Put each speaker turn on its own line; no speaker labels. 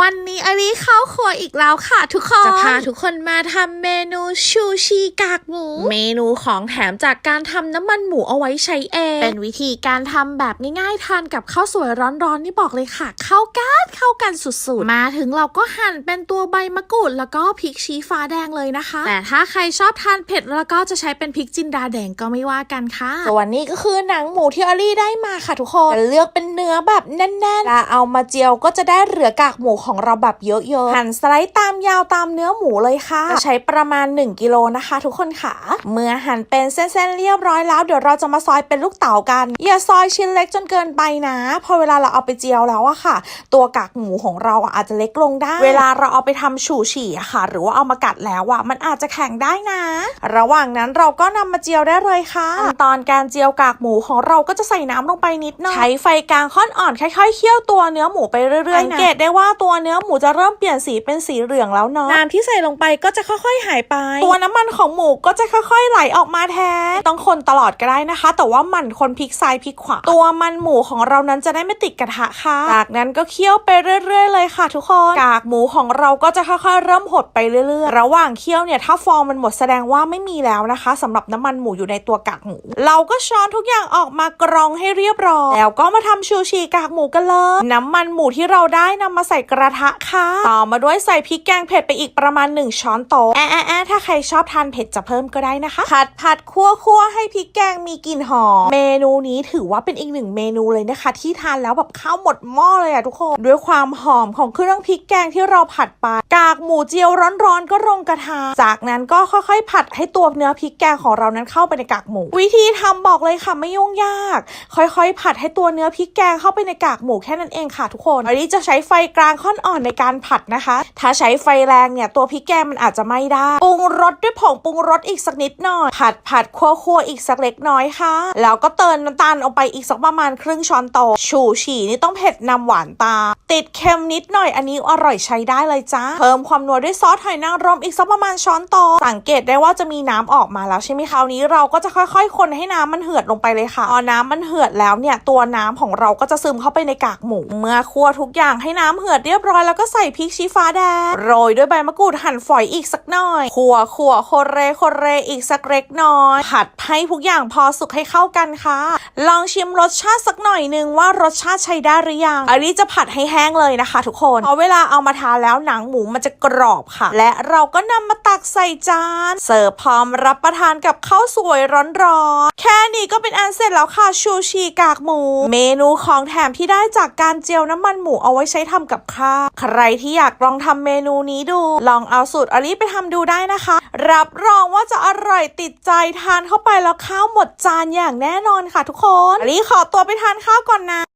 วันนี้อลีเข้าครัวอีกแล้วค่ะทุกคน
จะพาทุกคนมาทำเมนูชูชีกากหมู เมนูของแถมจากการทำน้ำมันหมูเอาไว้ใช้เอง
เป็นวิธีการทำแบบง่ายๆทานกับข้าวสวยร้อนๆนี่บอกเลยค่ะ เข้ากันเข้ากันสุดๆ มาถึงเราก็หั่นเป็นตัวใบมะกรูดแล้วก็พริกชี้ฟ้าแดงเลยนะคะ แต่ถ้าใครชอบทานเผ็ดแล้วก็จะใช้เป็นพริกจินดาแดงก็ไม่ว่ากันค่ะ
ส่วนนี้ก็คือหนังหมูที่อลี่ได้มาค่ะทุกคนเลือกเป็น เนื้อแบบแน่นๆแล้วเอามาเจียวก็จะได้เหลือกากหมูของเราแบบเยอะๆหั่นสไลด์ตามยาวตามเนื้อหมูเลยค่ะจะใช้ประมาณ 1กิโลนะคะ ทุกคนค่ะ เมื่อหั่นเป็นเส้นๆเรียบร้อยแล้ว เดี๋ยวเราจะมาซอยเป็นลูกเต๋ากัน อย่าซอยชิ้นเล็กจนเกินไปนะ พอเวลาเราเอาไปเจียวแล้วอะค่ะ ตัวกากหมูของเราอะอาจจะเล็กลงได้ เวลาเราเอาไปทำฉู่ฉี่อะค่ะ หรือว่าเอามากัดแล้วอะมันอาจจะแข็งได้นะ ระหว่างนั้นเราก็นำมาเจียวได้เลยค่ะขั้นตอนการเจียวกากหมูของเราก็จะใส่น้ำลงไปนิดหน่อยใช้ไฟกลางค่อนอ่อนค่อยๆเคี่ยวตัวเนื้อหมูไปเรื่อยๆนะสังเกตได้ว่าตัวเนื้อหมูจะเริ่มเปลี่ยนสีเป็นสีเหลืองแล้วเนาะน้ำที่ใส่ลงไปก็จะค่อยๆหายไป ตัวน้ำมันของหมูก็จะค่อยๆไหลออกมาแทนต้องคนตลอดก็ได้นะคะ แต่ว่าหมันคนพลิกซ้ายพลิกขวาตัวมันหมูของเรานั้นจะได้ไม่ติดกระทะค่ะจากนั้นก็เคี่ยวไปเรื่อย ๆ เลยค่ะ ทุกคนกากหมูของเราก็จะค่อยๆเริ่มหดไปเรื่อยๆ ระหว่างเคี่ยวเนี่ยถ้าฟองมันหมดแสดงว่าไม่มีแล้วนะคะสำหรับน้ำมันหมูอยู่ในตัวกากหมู เราก็ช้อนทุกอย่างออกมากรองให้เรียบร้อยแล้วก็มาทำชูชีกากหมูกันเลย น้ำมันหมูที่เราได้นำมาใส่กระทะค่ะ ต่อมาด้วยใส่พริกแกงเผ็ดไปอีกประมาณ 1 ช้อนโต๊ะแอะแอะแอะถ้าใครชอบทานเผ็ดจะเพิ่มก็ได้นะคะ ผัดผัดคั่วคั่วให้พริกแกงมีกลิ่นหอม เมนูนี้ถือว่าเป็นอีกหนึ่งเมนูเลยนะคะ ที่ทานแล้วแบบข้าวหมดหม้อเลยอะทุกคน ด้วยความหอมของเครื่องพริกแกงที่เราผัดไป กากหมูเจียวร้อนๆ ก็ลงกระทะจากนั้นก็ค่อยๆ ผัดให้ตัวเนื้อพริกแกงของเรานั้นเข้าไปในกากหมู วิธีทำบอกเลยค่ะไม่ยุ่งยาก ค่อยๆ ผัดให้ตัวเนื้อพริกแกงเข้าไปในกากหมูแค่นั้นเองค่ะทุกคนอันนี้จะใช้ไฟกลางค่อนอ่อนในการผัดนะคะ ถ้าใช้ไฟแรงเนี่ยตัวพริกแกงมันอาจจะไม่ได้ปรุงรสด้วยผงปรุงรสอีกสักนิดหน่อย ผัดผัดคั่วคั่วอีกสักเล็กน้อยค่ะ แล้วก็เติมน้ำตาลลงไปอีกสักประมาณครึ่งช้อนโต๊ะฉู่ฉี่นี่ต้องเผ็ดนำหวานตา ติดเค็มนิดหน่อยอันนี้อร่อยใช้ได้เลยจ้าเพิ่มความนัวด้วยซอสหอยนางรมอีกสักประมาณช้อนโต๊ะสังเกตได้ว่าจะมีน้ำออกมาแล้วใช่ไหมคราวนี้เราก็จะค่อยๆ คนให้น้ำมันเหือดลงไปเลยค่ะพอน้ำมันเหือดแล้วเนี่ยตัวน้ำของเราก็จะซึมเข้าไปในกากหมูเมื่อคั่วทุกอย่างให้น้ำเหือดเรียบร้อยแล้วก็ใส่พริกชี้ฟ้าแดงโรยด้วยใบมะกรูดหั่นฝอยอีกสักหน่อยคั่วคั่วโคเรโคเรอีกสักเล็กน้อย ผัดให้ทุกอย่างพอสุกให้เข้ากันค่ะ ลองชิมรสชาติสักหน่อยนึงว่ารสชาติใช้ได้หรือยังอันนี้จะผัดให้แห้งเลยนะคะ ทุกคนพราะเวลาเอามาทานแล้วหนังหมูมันจะกรอบค่ะ และเราก็นำมาตักใส่จาน เสิร์ฟพร้อมรับประทานกับข้าวสวยร้อนๆ แค่นี้ก็เป็นอันเสร็จแล้วค่ะชูชีกากหมู เมนูของแถมที่ได้จากการเจียวน้ำมันหมูเอาไว้ใช้ทำกับข้าวใครที่อยากลองทำเมนูนี้ดู ลองเอาสูตรอลิไปทำดูได้นะคะ รับรองว่าจะอร่อยติดใจทานเข้าไปแล้วข้าวหมดจานอย่างแน่นอนค่ะทุกคนอลิขอตัวไปทานข้าวก่อนนะ